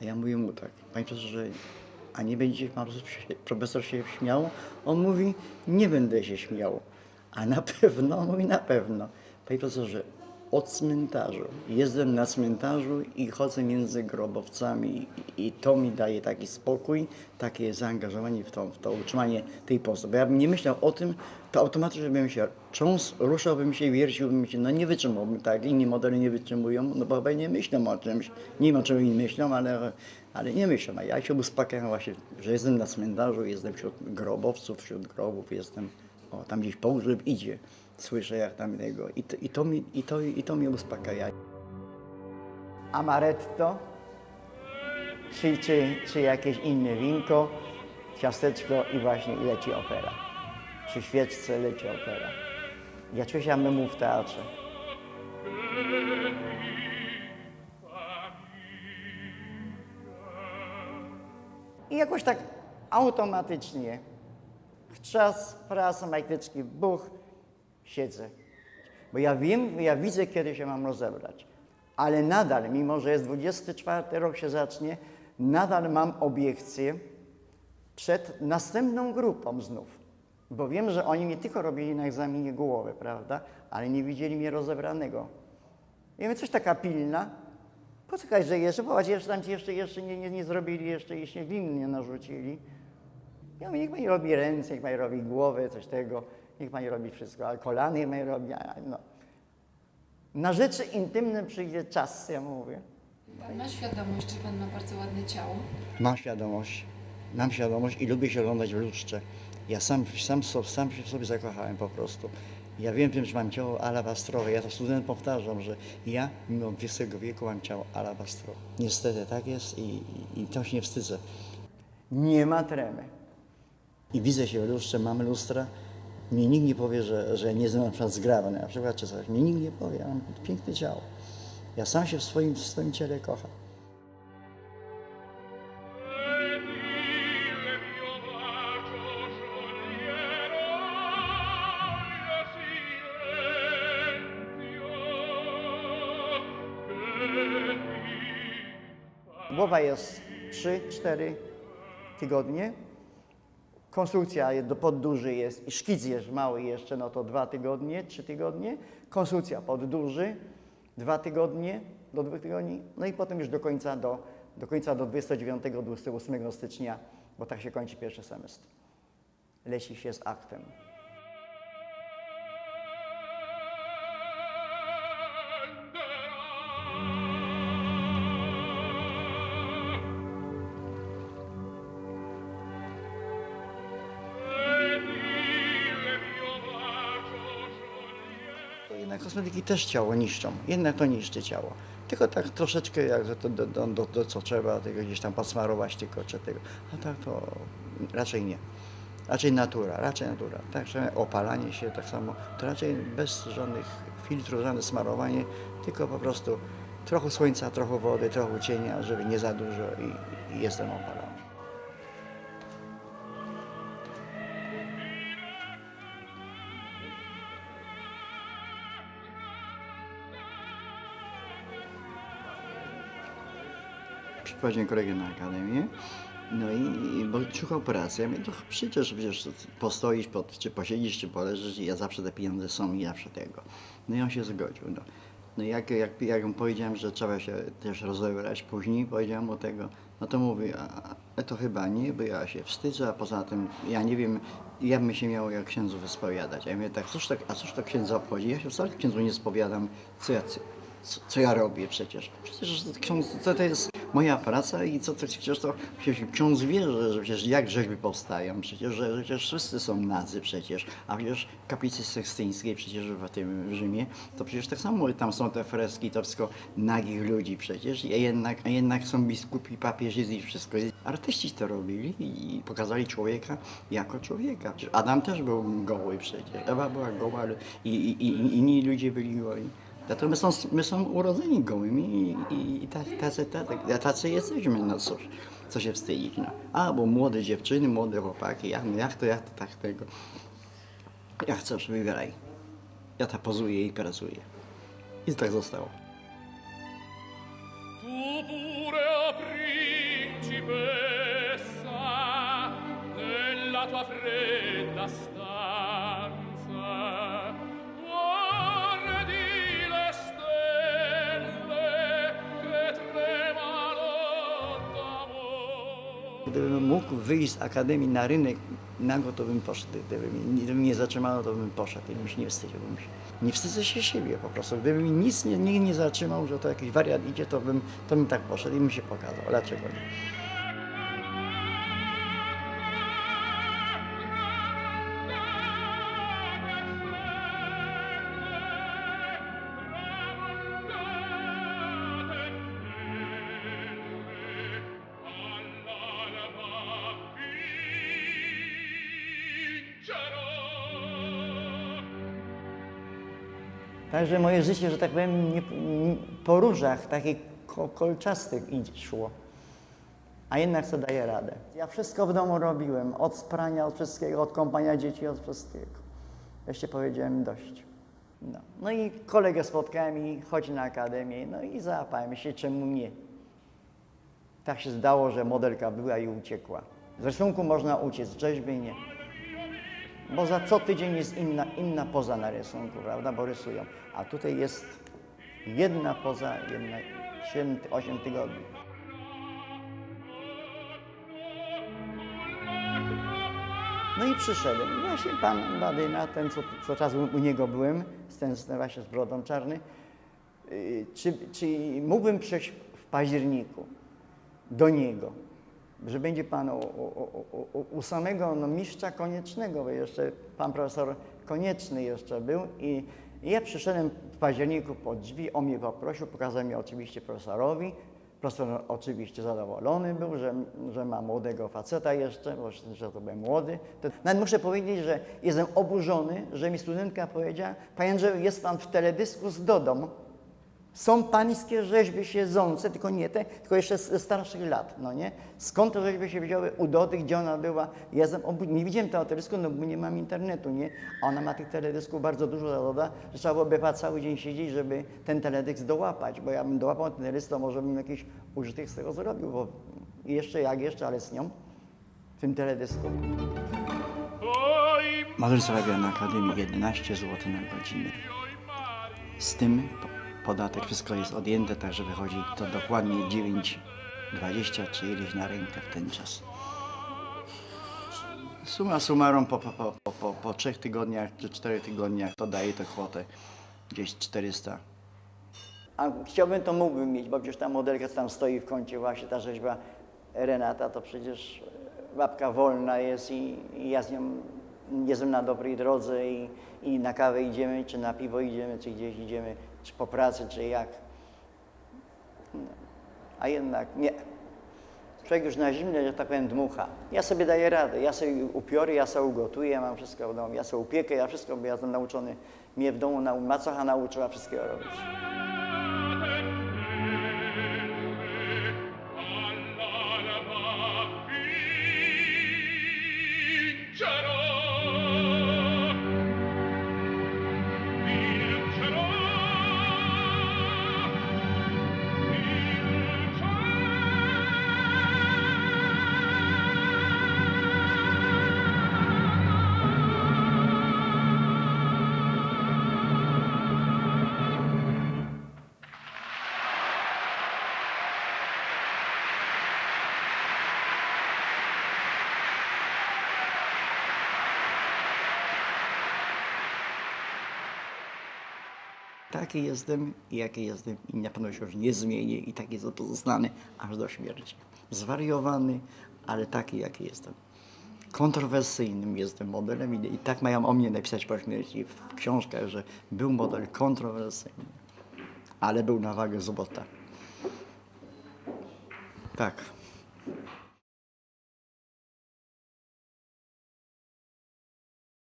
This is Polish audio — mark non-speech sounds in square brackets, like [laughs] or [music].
A ja mówię mu tak, panie profesorze, a nie będzie pan profesor się- śmiał? On mówi, nie będę się śmiał. A na [laughs] pewno, mówi na pewno. Panie profesorze, od cmentarzu. Jestem na cmentarzu i chodzę między grobowcami i, to mi daje taki spokój, takie zaangażowanie w to, w to utrzymanie tej postawy. Ja bym nie myślał o tym, to automatycznie bym się cząs, ruszałbym się, wierciłbym się, no nie wytrzymałbym tak, inni modele nie wytrzymują, no bo chyba nie myślą o czymś, nie wiem o czym inni myślą, ale, ale nie myślą, a ja się uspokajam właśnie, że jestem na cmentarzu, jestem wśród grobowców, wśród grobów, jestem, o, tam gdzieś pogrzeb idzie, słyszę jak tam tego i to, i to, mi, i to, i to mnie uspokaja. Amaretto, czy, czy, czy jakieś inne winko, ciasteczko i właśnie leci opera. Przy świeczce leci opera. Ja się jak w teatrze. I jakoś tak automatycznie, czas, prasa, majteczki, buch, siedzę. Bo ja wiem, ja widzę, kiedy się mam rozebrać. Ale nadal, mimo że jest 24 rok się zacznie, nadal mam obiekcje przed następną grupą znów. Bo wiem, że oni mnie tylko robili na egzaminie głowy, prawda? Ale nie widzieli mnie rozebranego. Ja mówię, coś taka pilna. Poczekaj, że jeszcze, popatrz, jeszcze tam ci jeszcze, jeszcze nie, nie, nie zrobili, jeszcze, jeszcze gliny nie narzucili. Ja mówię, niech pani robi ręce, niech pani robi głowę, coś tego, niech pani robi wszystko, ale kolany niech pani robi, a- no. Na rzeczy intymne przyjdzie czas, ja mówię. Pan ma świadomość, że Pan ma bardzo ładne ciało? Mam świadomość, mam świadomość i lubię się oglądać w lustrze. Ja sam, sam, sam się w sobie zakochałem po prostu. Ja wiem, wiem, że mam ciało alabastrowe. Ja to studentom powtarzam, że ja mimo wysokiego wieku mam ciało alabastrowe. Niestety tak jest i, i, i to się nie wstydzę. Nie ma tremy. I widzę się w lustrze, mam lustra. Mnie nikt nie powie, że, że nie jestem na przykład zgrabny, na przykład czy coś. Mnie nikt nie powie, ja mam piękne ciało. Ja sam się w swoim, w swoim ciele kocham. Głowa jest 3-4 tygodnie. Konstrukcja do podduży jest, i szkic mały jeszcze, no to 2 tygodnie, 3 tygodnie. Konstrukcja podduży, 2 tygodnie, do 2 tygodni. No i potem już do końca, do, do końca do 29-28 stycznia, bo tak się kończy pierwszy semestr. Leci się z aktem. Kosmetyki też ciało niszczą. Jednak to niszczy ciało. Tylko tak troszeczkę jak to do, do, do, do co trzeba, tego gdzieś tam podsmarować tylko czy tego. A tak to raczej nie. Raczej natura, raczej natura. Także opalanie się tak samo, to raczej bez żadnych filtrów, żadne smarowanie, tylko po prostu trochę słońca, trochę wody, trochę cienia, żeby nie za dużo i, i jestem opalony. Przyprowadziłem kolegę na akademię, no i, bo szukał pracy. Ja mówię, to przecież, przecież postoisz, pod, czy posiedzisz, czy poleżysz i ja zawsze te pieniądze są i zawsze tego. No i on się zgodził. No, no jak, jak, jak mu powiedziałem, że trzeba się też rozebrać później, powiedziałem mu tego, no to mówi, a, to chyba nie, bo ja się wstydzę, a poza tym ja nie wiem, jak bym się miał jak księdzu wyspowiadać. Ja mówię, tak, cóż tak, a cóż to księdza obchodzi? Ja się wcale księdzu nie spowiadam, co ja, co, co ja robię przecież. Przecież to, ksiądz, to, to jest moja praca i co to to przecież ksiądz wie, że, przecież jak rzeźby powstają, przecież, że, przecież wszyscy są nadzy przecież, a przecież kaplicy sekstyńskiej przecież w tym Rzymie, to przecież tak samo tam są te freski, to wszystko nagich ludzi przecież, a jednak, a jednak są biskupi, papieży i wszystko. Artyści to robili i pokazali człowieka jako człowieka. Adam też był goły przecież, Ewa była goła i, i, i inni ludzie byli goi. My są, my są urodzeni gołymi i, i, i tacy, tacy, tacy, jesteśmy, no cóż, co się wstydzić, no. A, bo młode dziewczyny, młode chłopaki, ja, no jak to, jak to, tak tego. Jak chcesz, wybieraj. Ja ta pozuję i pracuję. I tak zostało. tua fredda stanza Gdybym mógł wyjść z akademii na rynek, nago to bym poszedł. Gdybym, gdyby mnie zatrzymano, to bym poszedł i bym się nie wstydziłbym się. Nie wstydzę się siebie po prostu. Gdyby mi nic nie, nikt nie zatrzymał, że to jakiś wariat idzie, to bym, to bym tak poszedł i bym się pokazał. Dlaczego nie? Także moje życie, że tak powiem, nie, po różach takich ko, kolczastych szło. A jednak co daje radę. Ja wszystko w domu robiłem, od sprania, od wszystkiego, od kąpania dzieci, od wszystkiego. Jeszcze powiedziałem dość. No, no i kolegę spotkałem i chodzi na akademię, no i załapałem się, czemu nie. Tak się zdało, że modelka była i uciekła. Z rysunku można uciec, rzeźby nie. Bo za co tydzień jest inna, inna poza na rysunku, prawda? Bo rysują. A tutaj jest jedna poza, jedna, 7, 8 tygodni. No i przyszedłem. Właśnie pan Badyna, ten co, co czas u, niego byłem, ten właśnie z brodą czarny, yy, czy, czy mógłbym przyjść w październiku do niego, że będzie pan u, u, u, u, samego no, mistrza koniecznego, bo jeszcze pan profesor konieczny jeszcze był i, ja przyszedłem w październiku pod drzwi, on mnie poprosił, pokazał mi oczywiście profesorowi, profesor oczywiście zadowolony był, że, że ma młodego faceta jeszcze, bo że to byłem młody. To, nawet muszę powiedzieć, że jestem oburzony, że mi studentka powiedziała, panie Andrzeju, jest pan w teledysku z Dodą, są pańskie rzeźby siedzące, tylko nie te, tylko jeszcze z starszych lat, no nie? Skąd te rzeźby się wzięły u Dody, gdzie ona była? Ja obu... nie widziałem tego teledysku, no bo nie mam internetu, nie? A ona ma tych teledysków bardzo dużo, ta Doda, że trzeba byłoby chyba cały dzień siedzieć, żeby ten teledysk dołapać, bo ja bym dołapał ten teledysk, to może bym jakiś użytek z tego zrobił, bo jeszcze jak jeszcze, ale z nią, w tym teledysku. Model zarabia na Akademii 11 zł na godzinę. Z tym po- podatek, wszystko jest odjęte, także wychodzi to dokładnie 9,20 czy ileś na rękę w ten czas. Suma summarum po, po, po, po, po, po trzech tygodniach czy czterech tygodniach to daje tę kwotę gdzieś 400. A chciałbym to mógłbym mieć, bo przecież ta modelka tam stoi w kącie właśnie, ta rzeźba Renata, to przecież babka wolna jest i, i ja z nią jestem na dobrej drodze i, i na kawę idziemy, czy na piwo idziemy, czy gdzieś idziemy, czy po pracy, czy jak. No. A jednak nie. Człowiek już na zimne, że tak powiem, dmucha. Ja sobie daję radę, ja sobie upiorę, ja sobie ugotuję, ja mam wszystko w domu, ja sobie upiekę, ja wszystko, bo ja jestem nauczony, mnie w domu macocha nauczyła wszystkiego robić. Taki jestem i jaki jestem i na pewno się już nie zmienię i taki jest pozostanę aż do śmierci. Zwariowany, ale taki jaki jestem. Kontrowersyjnym jestem modelem i, i tak mają o mnie napisać po śmierci w książkach, że był model kontrowersyjny, ale był na wagę złota. Tak.